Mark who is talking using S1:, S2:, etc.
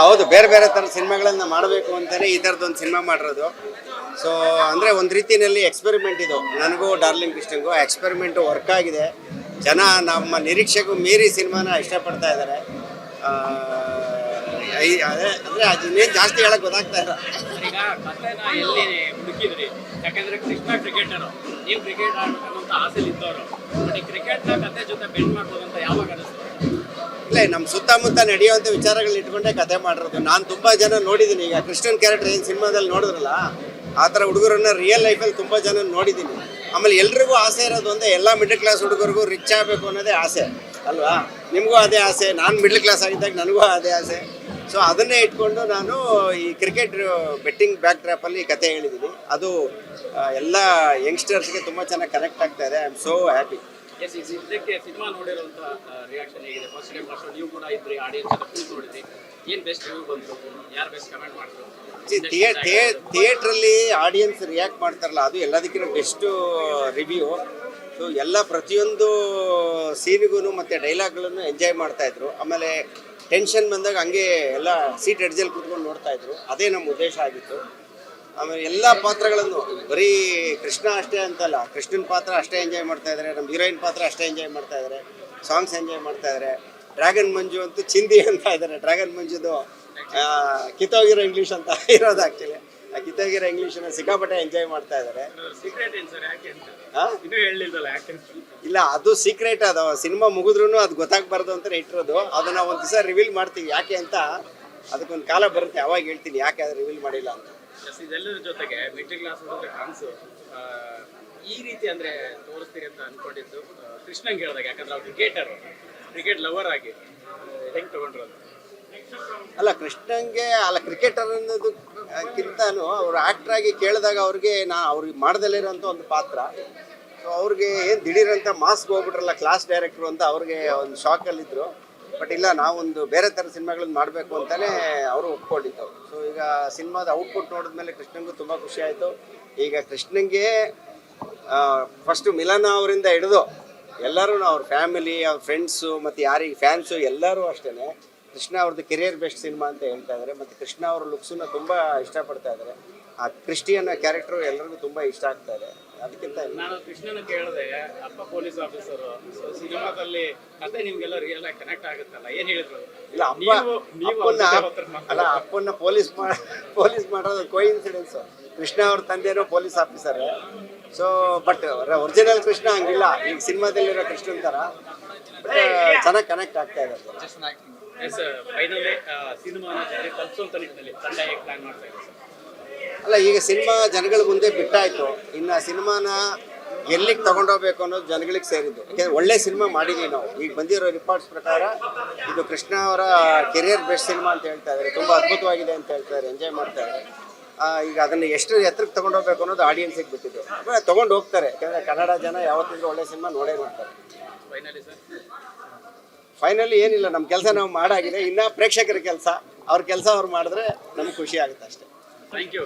S1: ಹೌದು, ಬೇರೆ ಬೇರೆ ಥರ ಸಿನಿಮಾಗಳನ್ನ ಮಾಡಬೇಕು ಅಂತಲೇ ಈ ಥರದ್ದೊಂದು ಸಿನಿಮಾ ಮಾಡಿರೋದು. ಸೊ ಅಂದರೆ ಒಂದು ರೀತಿಯಲ್ಲಿ ಎಕ್ಸ್ಪೆರಿಮೆಂಟ್ ಇದು. ನನಗೂ, ಡಾರ್ಲಿಂಗ್ ಕೃಷ್ಣಂಗೂ ಎಕ್ಸ್ಪೆರಿಮೆಂಟು ವರ್ಕ್ ಆಗಿದೆ. ಜನ ನಮ್ಮ ನಿರೀಕ್ಷೆಗೂ ಮೀರಿ ಸಿನಿಮಾನ ಇಷ್ಟಪಡ್ತಾ ಇದ್ದಾರೆ. ಅಂದರೆ ಅದನ್ನೇನು ಜಾಸ್ತಿ ಹೇಳಕ್ಕೆ ಗೊತ್ತಾಗ್ತಾ ಇಲ್ಲ.
S2: ಈಗ ಹುಡುಕಿದ್ರಿ? ಯಾಕಂದ್ರೆ ಕೃಷ್ಣ ಕ್ರಿಕೆಟರ್ ನೀವು ಕ್ರಿಕೆಟ್ ಆಡ್ಬೇಕನ್ನೋಂಥ ಆಸೆ ಇದ್ದವರು. ಬಟ್ ಈ ಕ್ರಿಕೆಟ್ನ ಕತೆ ಜೊತೆ ಬೆಂಡ್ ಮಾಡ್ಬೋದು ಅಂತ ಯಾವಾಗ ಅನಿಸ್ತು?
S1: ನಮ್ಮ ಸುತ್ತಮುತ್ತ ನಡೆಯುವಂತ ವಿಚಾರಗಳನ್ನ ಇಟ್ಕೊಂಡೆ ಕತೆ ಮಾಡಿರೋದು. ನಾನು ತುಂಬ ಜನ ನೋಡಿದ್ದೀನಿ ಈಗ ಕೃಷ್ಣನ್ ಕ್ಯಾರೆಕ್ಟರ್ ಏನು ಸಿನಿಮಾದಲ್ಲಿ ನೋಡಿದ್ರಲ್ಲ, ಆ ಥರ ಹುಡುಗರನ್ನ ರಿಯಲ್ ಲೈಫಲ್ಲಿ ತುಂಬ ಜನ ನೋಡಿದ್ದೀನಿ ಆಮೇಲೆ ಎಲ್ರಿಗೂ ಆಸೆ ಇರೋದು ಒಂದೇ, ಎಲ್ಲ ಮಿಡ್ಲ್ ಕ್ಲಾಸ್ ಹುಡುಗರಿಗೂ ರಿಚ್ ಆಗಬೇಕು ಅನ್ನೋದೇ ಆಸೆ, ಅಲ್ವಾ? ನಿಮಗೂ ಅದೇ ಆಸೆ, ನಾನು ಮಿಡ್ಲ್ ಕ್ಲಾಸ್ ಆಗಿದ್ದಾಗ ನನಗೂ ಅದೇ ಆಸೆ. ಸೊ ಅದನ್ನೇ ಇಟ್ಕೊಂಡು ನಾನು ಈ ಕ್ರಿಕೆಟ್ ಬೆಟ್ಟಿಂಗ್ ಬ್ಯಾಕ್ ಟ್ರ್ಯಾಪಲ್ಲಿ ಕತೆ ಹೇಳಿದ್ದೀನಿ ಅದು ಎಲ್ಲ ಯಂಗ್ಸ್ಟರ್ಸ್ಗೆ ತುಂಬ ಚೆನ್ನಾಗಿ ಕನೆಕ್ಟ್ ಆಗ್ತಾ ಇದೆ. I am so happy
S2: yes ಈ ಇದಕ್ಕೆ ಸಿನಿಮಾ ನೋಡಿರುವಂಥ ರಿಯಾಕ್ಷನ್ ಹೇಗಿದೆ? ಫಸ್ಟ್ ಟೈಮ್ ಫಸ್ಟ್ ನೀವು ಕೂಡ ಇದ್ರಿ ಆಡಿಯನ್ಸ್ ಎಲ್ಲ ಫುಲ್ ನೋಡಿದ್ರಿ. ಏನು ಬೆಸ್ಟ್ ರಿವ್ಯೂ ಬಂತು ಯಾರು ಬೆಸ್ಟ್ ಕಮೆಂಟ್ ಮಾಡಿದ್ರು?
S1: ಥಿಯೇಟ್ರಲ್ಲಿ ಆಡಿಯನ್ಸ್ ರಿಯಾಕ್ಟ್ ಮಾಡ್ತಾರಲ್ಲ ಅದು ಎಲ್ಲದಕ್ಕಿಂತ ಬೆಸ್ಟ್ ರಿವ್ಯೂ ಸೊ ಎಲ್ಲ ಪ್ರತಿಯೊಂದು ಸೀನಿಗೂ ಮತ್ತು ಡೈಲಾಗ್ಗಳನ್ನು ಎಂಜಾಯ್ ಮಾಡ್ತಾ ಇದ್ರು. ಆಮೇಲೆ ಟೆನ್ಷನ್ ಬಂದಾಗ ಹಂಗೆ ಎಲ್ಲ ಸೀಟ್ ಎಡ್ಜಲ್ಲಿ ಕೂತ್ಕೊಂಡು ನೋಡ್ತಾ ಇದ್ರು. ಅದೇ ನಮ್ಮ ಉದ್ದೇಶ ಆಗಿತ್ತು. ಆಮೇಲೆ ಎಲ್ಲ ಪಾತ್ರಗಳನ್ನು ಬರೀ ಕೃಷ್ಣ ಅಷ್ಟೇ ಅಂತಲ್ಲ ಕೃಷ್ಣನ ಪಾತ್ರ ಅಷ್ಟೇ ಎಂಜಾಯ್ ಮಾಡ್ತಾ ಇದ್ದಾರೆ ನಮ್ಮ ಹೀರೋಯಿನ್ ಪಾತ್ರ ಅಷ್ಟೇ ಎಂಜಾಯ್ ಮಾಡ್ತಾ ಇದ್ದಾರೆ ಸಾಂಗ್ಸ್ ಎಂಜಾಯ್ ಮಾಡ್ತಾ ಇದ್ದಾರೆ ಡ್ರ್ಯಾಗನ್ ಮಂಜು ಅಂತೂ ಚಿಂದಿ ಅಂತ ಇದ್ದಾರೆ ಡ್ರ್ಯಾಗನ್ ಮಂಜುದು ಕಿತ್ತೋಗಿರೋ ಇಂಗ್ಲೀಷ್ ಅಂತ ಇರೋದು ಆ್ಯಕ್ಚುಲಿ ಆ ಕಿತ್ತೋಗಿರೋ ಇಂಗ್ಲೀಷನ್ನ ಸಿಕ್ಕಾಪಟ್ಟೆ ಎಂಜಾಯ್ ಮಾಡ್ತಾ ಇದ್ದಾರೆ ಇಲ್ಲ ಅದು ಸೀಕ್ರೆಟ್ ಅದು. ಸಿನಿಮಾ ಮುಗಿದ್ರೂ ಅದು ಗೊತ್ತಾಗಬಾರ್ದು ಅಂತ ಇಟ್ಟಿರೋದು. ಅದನ್ನ ಒಂದು ದಿವಸ ರಿವೀಲ್ ಮಾಡ್ತೀವಿ. ಯಾಕೆ ಅಂತ ಅದಕ್ಕೊಂದು ಕಾಲ ಬರುತ್ತೆ ಅವಾಗ ಹೇಳ್ತೀನಿ ಯಾಕೆ ಅದು ರಿವೀಲ್ ಮಾಡಿಲ್ಲ ಅಂತ.
S2: ಎಸ್ ಇದೆಲ್ಲರ ಜೊತೆಗೆ ಮಿಡ್ಲ್ ಕ್ಲಾಸ್ ಹುಡುಗರ ಕನಸು ಈ ರೀತಿ ಅಂದ್ರೆ ತೋರಿಸ್ತೀರಿ ಅಂತ ಅನ್ಕೊಂಡಿದ್ದು. ಕೃಷ್ಣಂಗೆ ಹೇಳಿದಾಗ ಯಾಕಂದ್ರೆ ಅವ್ರು ಕ್ರಿಕೆಟರ್ ಕ್ರಿಕೆಟ್ ಲವರ್ ಆಗಿ ಹೆಂಗ್ ತಗೊಂಡ್ರು ಅಂತ?
S1: ಅಲ್ಲ ಕೃಷ್ಣಂಗೆ ಅಲ್ಲ ಕ್ರಿಕೆಟರ್ ಅನ್ನೋದಕ್ಕಿಂತನೂ ಅವರು ಆಕ್ಟರ್ ಆಗಿ ಕೇಳಿದಾಗ ಅವ್ರಿಗೆ ನಾ ಅವ್ರಿಗೆ ಮಾಡ್ದಲ್ಲಿರೋಂಥ ಒಂದು ಪಾತ್ರ. ಸೊ ಅವ್ರಿಗೆ ಏನು ದಿಢೀರಂತ ಮಾಸ್ಕ್ ಹೋಗ್ಬಿಟ್ರಲ್ಲ ಕ್ಲಾಸ್ ಡೈರೆಕ್ಟ್ರು ಅಂತ ಅವ್ರಿಗೆ ಒಂದು ಶಾಕಲ್ಲಿದ್ದರು ಬಟ್ ಇಲ್ಲ, ನಾವೊಂದು ಬೇರೆ ಥರ ಸಿನಿಮಾಗಳನ್ನ ಮಾಡಬೇಕು ಅಂತಲೇ ಅವರು ಒಪ್ಕೊಂಡಿದ್ದು. ಸೊ ಈಗ ಸಿನಿಮಾದ ಔಟ್ಪುಟ್ ನೋಡಿದ್ಮೇಲೆ ಕೃಷ್ಣಂಗೂ ತುಂಬ ಖುಷಿ ಆಯಿತು. ಈಗ ಕೃಷ್ಣಂಗೆ ಫಸ್ಟು ಮಿಲನ ಅವರಿಂದ ಹಿಡಿದು ಎಲ್ಲರೂ ಅವ್ರ ಫ್ಯಾಮಿಲಿ ಅವ್ರ ಫ್ರೆಂಡ್ಸು ಮತ್ತು ಯಾರಿಗೆ ಫ್ಯಾನ್ಸು ಎಲ್ಲರೂ ಅಷ್ಟೇ ಕೃಷ್ಣ ಅವ್ರದ್ದು ಕೆರಿಯರ್ ಬೆಸ್ಟ್ ಸಿನಿಮಾ ಅಂತ ಹೇಳ್ತಾ ಇದ್ದಾರೆ ಮತ್ತು ಕೃಷ್ಣ ಅವರ ಲುಕ್ಸನ್ನ ತುಂಬ ಇಷ್ಟಪಡ್ತಾ ಇದ್ದಾರೆ ಆ ಕ್ರಿಸ್ಟಿಯನ್ ಕ್ಯಾರೆಕ್ಟ್ರು ಎಲ್ಲರಿಗೂ ತುಂಬ ಇಷ್ಟ ಆಗ್ತಾ ಇದೆ. ಅದಕ್ಕಿಂತ
S2: ನಾನು ಕೃಷ್ಣನ ಕೇಳಿದೆ ಅಪ್ಪ ಪೊಲೀಸ್ ಆಫೀಸರು ಸೊ ಸಿನಿಮಾದಲ್ಲಿ ಕತೆ ನಿಮ್ಗೆಲ್ಲ ರಿಯಲ್ ಆಗಿ ಕನೆಕ್ಟ್ ಆಗುತ್ತಲ್ಲ? ಏನು ಹೇಳಿದ್ರು?
S1: ಇಲ್ಲ ಅಪ್ಪ
S2: ನೀವು ನೀವು
S1: ಅಪ್ಪನ್ನ
S2: ಅವ್ರ ಜೊತೆ ಮಾತಾಡ್ತಾ
S1: ಅಲ್ಲ ಅಪ್ಪನ್ನ ಪೊಲೀಸ್ ಮಾಡ ಪೊಲೀಸ್ ಮಾಡೋದು ಕೋ ಇನ್ಸಿಡೆನ್ಸ್ ಕೃಷ್ಣ ಅವ್ರ ತಂದೆನೂ police officer so but original Krishna ಹಂಗಿಲ್ಲ. ಈಗ ಸಿನಿಮಾದಲ್ಲಿರೋ ಕೃಷ್ಣನ್ ಥರ ಬಟ್ ಚೆನ್ನಾಗಿ ಕನೆಕ್ಟ್ ಆಗ್ತಾ ಇದೆ. ಅಲ್ಲ ಈಗ ಸಿನಿಮಾ ಜನಗಳ ಮುಂದೆ ಬಿಟ್ಟಾಯ್ತು. ಇನ್ನು ಸಿನಿಮಾನ ಎಲ್ಲಿಗೆ ತಗೊಂಡೋಗ್ಬೇಕು ಅನ್ನೋದು ಜನಗಳಿಗೆ ಸೇರಿದ್ದು. ಯಾಕೆಂದ್ರೆ ಒಳ್ಳೆ ಸಿನಿಮಾ ಮಾಡಿದೀವಿ ನಾವು. ಈಗ ಬಂದಿರೋ ರಿಪೋರ್ಟ್ಸ್ ಪ್ರಕಾರ ಇದು ಕೃಷ್ಣ ಅವರ ಕೆರಿಯರ್ ಬೆಸ್ಟ್ ಸಿನಿಮಾ ಅಂತ ಹೇಳ್ತಾ ಇದ್ದಾರೆ. ತುಂಬ ಅದ್ಭುತವಾಗಿದೆ ಅಂತ ಹೇಳ್ತಾ ಇದ್ದಾರೆ. ಎಂಜಾಯ್ ಮಾಡ್ತಾ ಇದ್ದಾರೆ. ಈಗ ಅದನ್ನು ಎಷ್ಟು ಎತ್ತರಕ್ಕೆ ತಗೊಂಡೋಗ್ಬೇಕು ಅನ್ನೋದು ಆಡಿಯನ್ಸಿಗೆ ಬಿಟ್ಟಿದ್ದು. ತಗೊಂಡು ಹೋಗ್ತಾರೆ ಯಾಕಂದರೆ ಕನ್ನಡ ಜನ ಯಾವತ್ತಿದ್ರೂ ಒಳ್ಳೆ ಸಿನಿಮಾ ನೋಡೇ
S2: ಮಾಡ್ತಾರೆ.
S1: ಫೈನಲಿ ಏನಿಲ್ಲ ನಮ್ಮ ಕೆಲಸ ನಾವು ಮಾಡಾಗಿದೆ. ಇನ್ನ ಪ್ರೇಕ್ಷಕರ ಕೆಲಸ. ಅವ್ರ ಕೆಲಸ ಅವ್ರು ಮಾಡಿದ್ರೆ ನಮ್ಗೆ ಖುಷಿ ಆಗುತ್ತೆ ಅಷ್ಟೇ.
S2: Thank you